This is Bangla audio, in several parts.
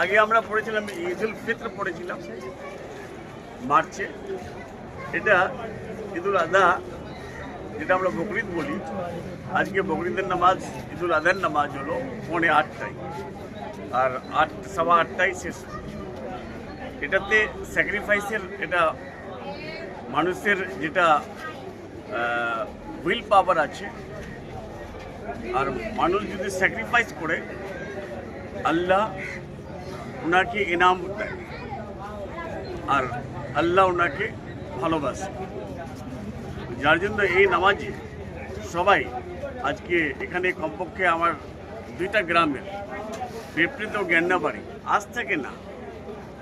আগে আমরা পড়েছিলাম ঈদুল ফিত্র পড়েছিলাম, মার্চে। এটা ঈদুল আদহা যেটা আমরা বকরিদ বলি। আজকে বকরিদের নামাজ, ঈদুল আদার নামাজ হলো পৌনে আটটায়। আর আট সবা আটটায় শেষ। এটাতে স্যাক্রিফাইসের এটা মানুষের যেটা উইল পাওয়ার আছে। আর মানুষ যদি স্যাক্রিফাইস করে, আল্লাহ ওনাকে ইনাম দেয়। আর আল্লাহ ওনাকে ভালোবাসে। যার জন্য এই নামাজে সবাই আজকে এখানে কমপক্ষে আমার দুইটা গ্রামের বিপরীত ও গেন্নাবাড়ি, আজ থেকে না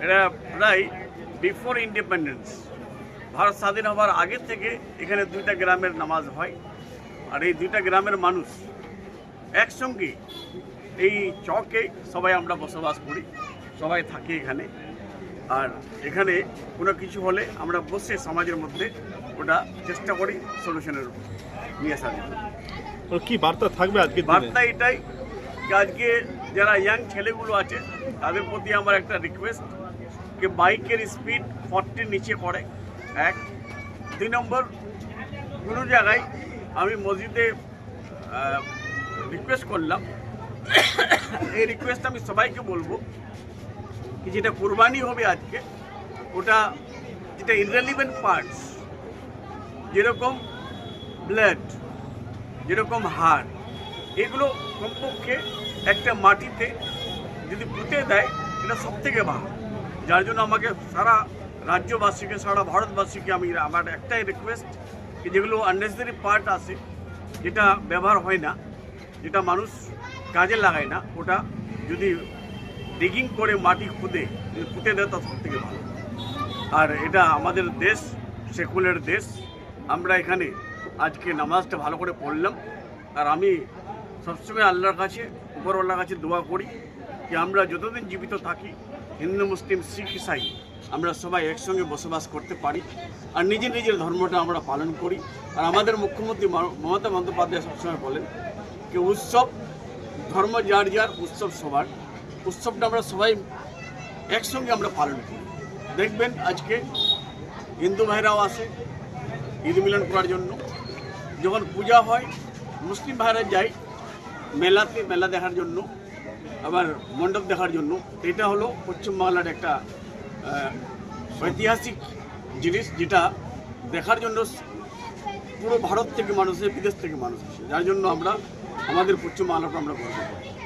এটা প্রায় বিফোর ইন্ডিপেন্ডেন্স ভারত স্বাধীন হওয়ার আগে থেকে এখানে দুইটা গ্রামের নামাজ হয়। আর এই দুইটা গ্রামের মানুষ একসঙ্গে এই চকে সবাই আমরা বসবাস করি। সবাই থাকি এখানে। আর এখানে কোনো কিছু হলে আমরা বসে সমাজের মধ্যে ওটা চেষ্টা করি সলিউশনের নিয়ে আসার জন্য। কি বার্তা থাকবে আজকে বার্তা এটাই যে আজকে যারা ইয়াং ছেলেগুলো আছে তাদের প্রতি আমার একটা রিকোয়েস্ট যে বাইকের স্পিড ফর্টির নিচে পড়ে। এক। দুই নম্বর কোনো জায়গায় আমি মসজিদে রিকোয়েস্ট করলাম। এই রিকোয়েস্ট আমি সবাইকে বলব। যেটা কোরবানি হবে আজকে, ওটা যেটা ইনরেলিভেন্ট পার্টস যেরকম ব্লাড যেরকম হাড়, এগুলো কমপক্ষে একটা মাটিতে যদি পুঁতে দেয়, এটা সব থেকে ভালো। যার জন্য আমাকে সারা রাজ্যবাসীকে, সারা ভারতবাসীকে আমি আমার একটাই রিকোয়েস্ট যেগুলো আননেসেসারি পার্ট আছে, যেটা ব্যবহার হয় না, যেটা মানুষ কাজে লাগায় না, ওটা যদি ডিগিং করে মাটি খুদে পুঁতে দেয় তা সব থেকে ভালো। আর এটা আমাদের দেশ, সেকুলার দেশ। আমরা এখানে আজকে নামাজটা ভালো করে পড়লাম। আর আমি সবসময় আল্লাহর কাছে, উপরওয়ালার কাছে দোয়া করি যে আমরা যতদিন জীবিত থাকি, হিন্দু, মুসলিম, শিখ, ইসাই, আমরা সবাই একসঙ্গে বসবাস করতে পারি। আর নিজের নিজের ধর্মটা আমরা পালন করি। আর আমাদের মুখ্যমন্ত্রী মমতা বন্দ্যোপাধ্যায় সবসময় বলেন যে উৎসব, ধর্ম যার যার, উৎসব সবার। উৎসবটা আমরা সবাই একসঙ্গে আমরা পালন করি। দেখবেন আজকে হিন্দু ভাইরাও আসে, ঈদ মিলন করার জন্য। যখন পূজা হয়, মুসলিম ভাইরা যায় মেলাতে, মেলা দেখার জন্য, আবার মণ্ডপ দেখার জন্য। এটা হলো পশ্চিমবাংলার একটা ঐতিহাসিক জিনিস যেটা দেখার জন্য পুরো ভারত থেকে মানুষ বিদেশ থেকে মানুষ আসে। যার জন্য আমরা, আমাদের পশ্চিমবাংলাকে আমরা গর্ব করি।